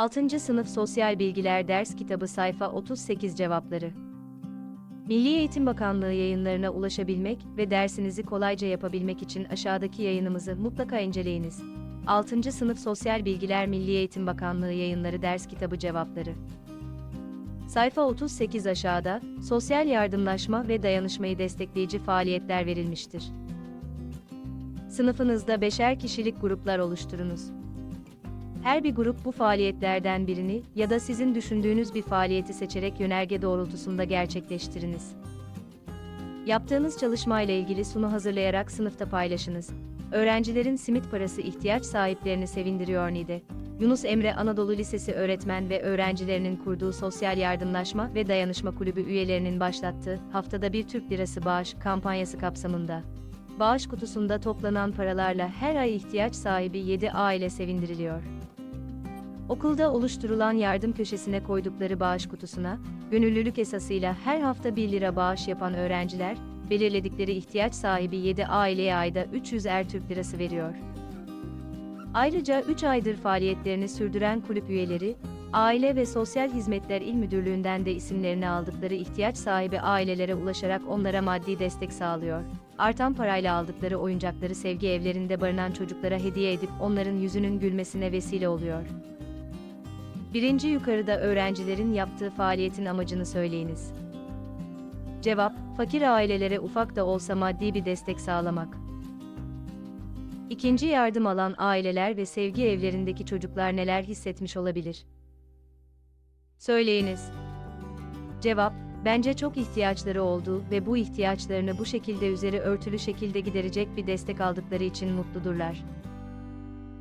6. Sınıf Sosyal Bilgiler Ders Kitabı Sayfa 38 Cevapları Milli Eğitim Bakanlığı yayınlarına ulaşabilmek ve dersinizi kolayca yapabilmek için aşağıdaki yayınımızı mutlaka inceleyiniz. 6. Sınıf Sosyal Bilgiler Milli Eğitim Bakanlığı Yayınları Ders Kitabı Cevapları Sayfa 38 aşağıda, sosyal yardımlaşma ve dayanışmayı destekleyici faaliyetler verilmiştir. Sınıfınızda beşer kişilik gruplar oluşturunuz. Her bir grup bu faaliyetlerden birini ya da sizin düşündüğünüz bir faaliyeti seçerek yönerge doğrultusunda gerçekleştiriniz. Yaptığınız çalışmayla ilgili sunu hazırlayarak sınıfta paylaşınız. Öğrencilerin simit parası ihtiyaç sahiplerini sevindiriyor nide. Yunus Emre Anadolu Lisesi öğretmen ve öğrencilerinin kurduğu Sosyal Yardımlaşma ve Dayanışma Kulübü üyelerinin başlattığı haftada bir Türk Lirası bağış kampanyası kapsamında. Bağış kutusunda toplanan paralarla her ay ihtiyaç sahibi 7 aile sevindiriliyor. Okulda oluşturulan yardım köşesine koydukları bağış kutusuna, gönüllülük esasıyla her hafta 1 lira bağış yapan öğrenciler, belirledikleri ihtiyaç sahibi 7 aileye ayda 300 er Türk lirası veriyor. Ayrıca 3 aydır faaliyetlerini sürdüren kulüp üyeleri, Aile ve Sosyal Hizmetler İl Müdürlüğü'nden de isimlerini aldıkları ihtiyaç sahibi ailelere ulaşarak onlara maddi destek sağlıyor. Artan parayla aldıkları oyuncakları sevgi evlerinde barınan çocuklara hediye edip onların yüzünün gülmesine vesile oluyor. Birinci yukarıda öğrencilerin yaptığı faaliyetin amacını söyleyiniz. Cevap, fakir ailelere ufak da olsa maddi bir destek sağlamak. İkinci yardım alan aileler ve sevgi evlerindeki çocuklar neler hissetmiş olabilir? Söyleyiniz. Cevap, bence çok ihtiyaçları olduğu ve bu ihtiyaçlarını bu şekilde üzeri örtülü şekilde giderecek bir destek aldıkları için mutludurlar.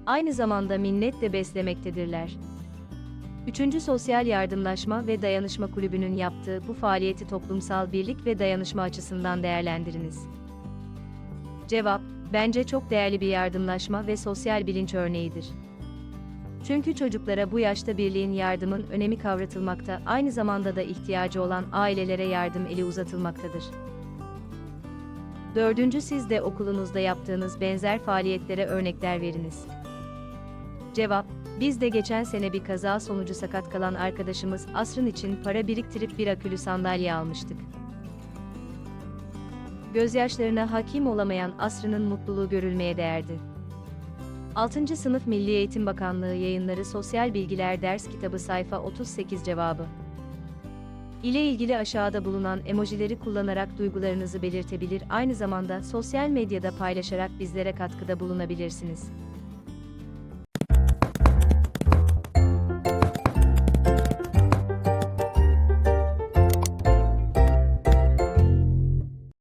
Aynı zamanda minnet de beslemektedirler. Üçüncü Sosyal Yardımlaşma ve Dayanışma Kulübü'nün yaptığı bu faaliyeti toplumsal birlik ve dayanışma açısından değerlendiriniz. Cevap, bence çok değerli bir yardımlaşma ve sosyal bilinç örneğidir. Çünkü çocuklara bu yaşta birliğin yardımın önemi kavratılmakta, aynı zamanda da ihtiyacı olan ailelere yardım eli uzatılmaktadır. Dördüncü siz de okulunuzda yaptığınız benzer faaliyetlere örnekler veriniz. Cevap, biz de geçen sene bir kaza sonucu sakat kalan arkadaşımız Asrın için para biriktirip bir akülü sandalye almıştık. Gözyaşlarına hakim olamayan Asrı'nın mutluluğu görülmeye değerdi. 6. Sınıf Milli Eğitim Bakanlığı Yayınları Sosyal Bilgiler Ders Kitabı Sayfa 38 Cevabı ile ilgili aşağıda bulunan emojileri kullanarak duygularınızı belirtebilir, aynı zamanda sosyal medyada paylaşarak bizlere katkıda bulunabilirsiniz.